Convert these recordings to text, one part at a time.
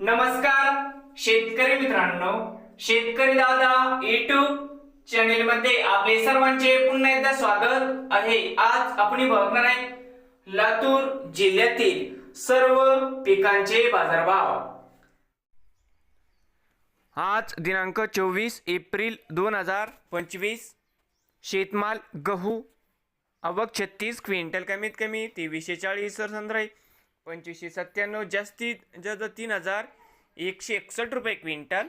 नमस्कार शेतकरी मित्रांनो. शेतकरी दादा युट्यूब चॅनेल मध्ये आपले सर्वांचे पुन्हा एकदा स्वागत आहे. आज आपण बघणार आहे लातूर जिल्ह्यातील सर्व पिकांचे बाजारभाव. आज दिनांक चोवीस एप्रिल दोन हजार पंचवीस. शेतमाल गहू आवक छत्तीस क्विंटल कमीत कमी तेवीसशे चाळीस सरसंद्राई पंचवीसशे सत्त्याण्णव जास्तीत जास्त तीन हजार एकशे एकसष्ट रुपये क्विंटल.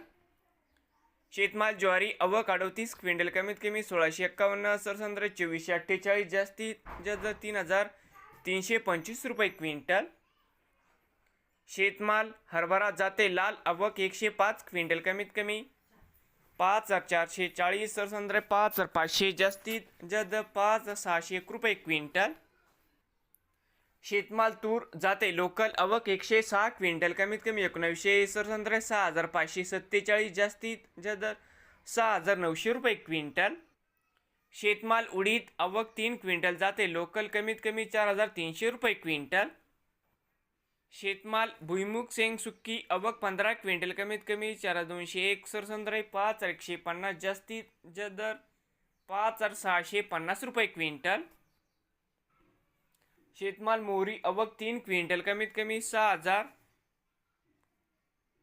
शेतमाल ज्वारी अवक अडोतीस क्विंटल कमीत कमी सोळाशे एक्कावन्न सरसंद्र चोवीसशे अठ्ठेचाळीस जास्तीत जास्त तीन हजार तीनशे पंचवीस रुपये क्विंटल. शेतमाल हरभरा जाते लाल अवक एकशे पाच क्विंटल कमीत कमी पाच हजार चारशे चाळीस सरसंद्र पाच हजार पाचशे जास्तीत जास्त पाच सहाशे एक रुपये क्विंटल. शेतमाल तूर जाते. लोकल आवक एकशे सहा क्विंटल कमीत कमी एकोणावीसशे सरसंद्रे सहा हजार पाचशे सत्तेचाळीस जास्तीत जास्त सहा हजार नऊशे रुपये क्विंटल. शेतमाल उडीद आवक तीन क्विंटल जाते. लोकल कमीत कमी चार हजार तीनशे रुपये क्विंटल. शेतमाल भुईमुग सेंग सुक्की आवक पंधरा क्विंटल कमीत कमी चार हजार दोनशे एक सरसंद्रे पाच एकशे पन्नास जास्तीत जास्त दर पाच हजार सहाशे पन्नास रुपये क्विंटल. शेतमाल मोहरी अवक तीन क्विंटल कमीत कमी सहा हजार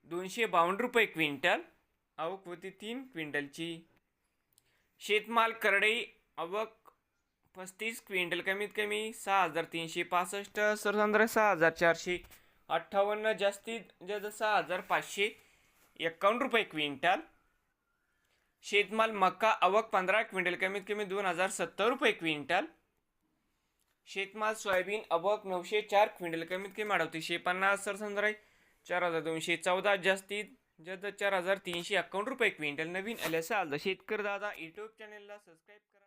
दोनशे बावन्न रुपये क्विंटल. आवक होती तीन क्विंटलची. शेतमाल करडई अवक पस्तीस क्विंटल कमीत कमी सहा हजार तीनशे पासष्ट सरसंद्र सहा हजार चारशे अठ्ठावन्न जास्तीत जास्त सहा हजार पाचशे एक्कावन्न रुपये क्विंटल. शेतमाल मका अवक पंधरा क्विंटल कमीत कमी दोन हजार सत्तर रुपये क्विंटल. शेतमाल सोयाबीन अबक नऊशे चार क्विंटल कमीत कमी अडतीसशे पन्नास सरसंद्राई चार हजार दोनशे चौदा जास्तीत जास्त चार हजार तीनशे अकाउंट रुपये क्विंटल. नवीन आल्यास शेतकरी दादा यूट्यूब चॅनेलला सबस्क्राईब करा.